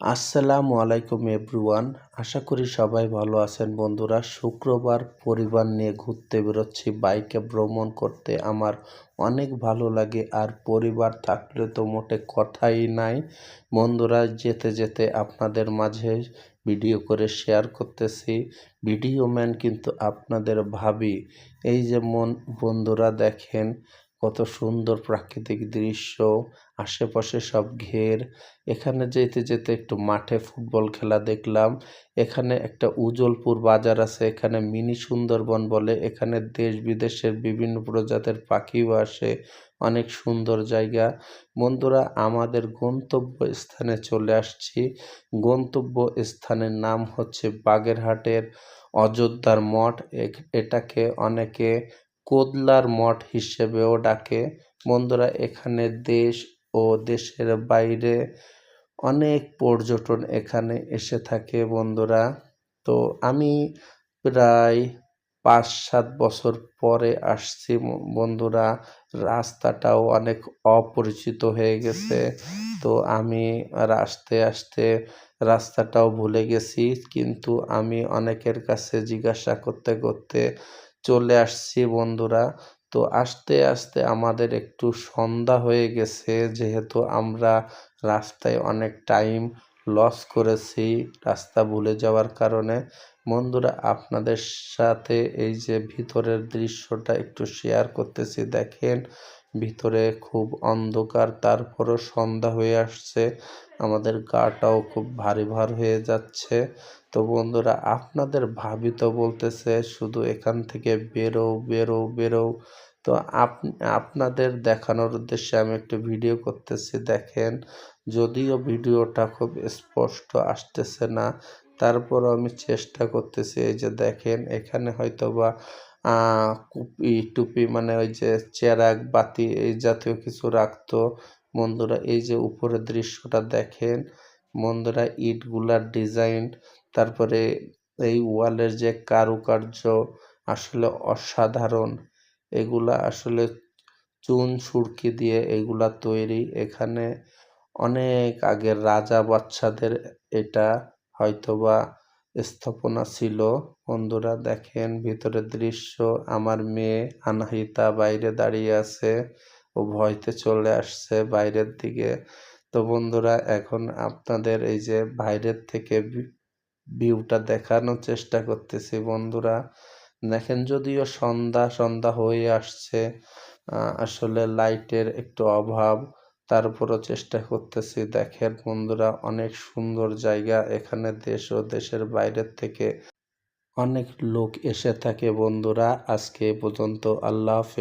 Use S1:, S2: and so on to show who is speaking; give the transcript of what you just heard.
S1: আসসালামু আলাইকুম, এভরিওয়ান। আশা করি সবাই ভালো আছেন। বন্ধুরা, শুক্রবার পরিবার নিয়ে ঘুরতে বেরোচ্ছি। বাইকে ভ্রমণ করতে আমার অনেক ভালো লাগে। আর পরিবার থাকলে তো মোটে কথাই নাই। বন্ধুরা, যেতে যেতে আপনাদের মাঝে ভিডিও করে শেয়ার করতেছি। ভিডিও ম্যান কিন্তু আপনাদের ভাবি। এই যে মন, বন্ধুরা দেখেন কত সুন্দর প্রাকৃতিক দৃশ্য, আশেপাশে সব ঘের। এখানে যেতে যেতে একটু মাঠে ফুটবল খেলা দেখলাম। এখানে একটা উজলপুর বাজার আছে, এখানে মিনি সুন্দরবন বলে। এখানে দেশ বিদেশের বিভিন্ন প্রজাতির পাখিও আসে, অনেক সুন্দর জায়গা। বন্ধুরা, আমাদের গন্তব্য স্থানে চলে আসছি। গন্তব্য স্থানের নাম হচ্ছে বাগেরহাটের অযোধ্যার মঠ। এটাকে অনেকে কোদলার মঠ হিসেবেও ডাকে। বন্ধুরা, এখানে দেশ ও দেশের বাইরে অনেক পর্যটন এখানে এসে থাকে বন্ধুরা। তো আমি প্রায় পাঁচ সাত বছর পরে আসছি বন্ধুরা। রাস্তাটাও অনেক অপরিচিত হয়ে গেছে। তো আমি আসতে আসতে রাস্তাটাও ভুলে গেছি। কিন্তু আমি অনেকের কাছে জিজ্ঞাসা করতে করতে চলে আসছি বন্ধুরা। তো আস্তে আস্তে আমাদের একটু সন্ধ্যা হয়ে গেছে। যেহেতু আমরা রাস্তায় অনেক টাইম লস করেছি রাস্তা ভুলে যাওয়ার কারণে। বন্ধুরা, আপনাদের সাথে এই যে ভিতরের দৃশ্যটা একটু শেয়ার করতেছি। দেখেন ভিতরে খুব অন্ধকার, তারপরও সন্ধ্যা হয়ে আসছে। আমাদের গাটাও খুব ভারী ভার হয়ে যাচ্ছে। তো বন্ধুরা, আপনাদের ভাবি তো বলতেছে, শুধু এখান থেকে বেরো বেরো বেরো তো আপনাদের দেখানোর উদ্দেশ্যে আমি একটু ভিডিও করতেছি, দেখেন। যদিও ভিডিওটা খুব স্পষ্ট আসতেছে না তারপর আমি চেষ্টা করতেছি, এই যে দেখেন, এখানে হয়তো বা কুপি, টুপি মানে ওই যে চেরাক বাতি এই জাতীয় কিছু রাখতো। বন্ধুরা, এই যে উপরের দৃশ্যটা দেখেন, বন্ধুরা, ইটগুলার ডিজাইন, তারপরে এই ওয়ালের যে কারুকার্য আসলে অসাধারণ। এগুলা আসলে চুন সুরকি দিয়ে এগুলা তৈরি। এখানে অনেক আগের রাজা বাচ্চাদের এটা হয়তোবা স্থাপনা ছিল। বন্ধুরা, দেখেন ভিতরের দৃশ্য। আমার মেয়ে আনাহিতা বাইরে দাঁড়িয়ে আছে ও ভয়তে চলে আসছে বাইরের দিকে। তো বন্ধুরা, এখন আপনাদের এই যে বাইরের থেকে ভিউটা দেখানোর চেষ্টা করতেছি বন্ধুরা। দেখেন যদিও সন্ধ্যা সন্ধ্যা হয়ে আসছে আসলে লাইটের একটু অভাব। তারপরও চেষ্টা করতেছি। দেখেন বন্ধুরা, অনেক সুন্দর জায়গা। এখানে দেশ ও দেশের বাইরের থেকে অনেক লোক এসে থাকে বন্ধুরা। আজকে পর্যন্ত আল্লাহ হাফেজ।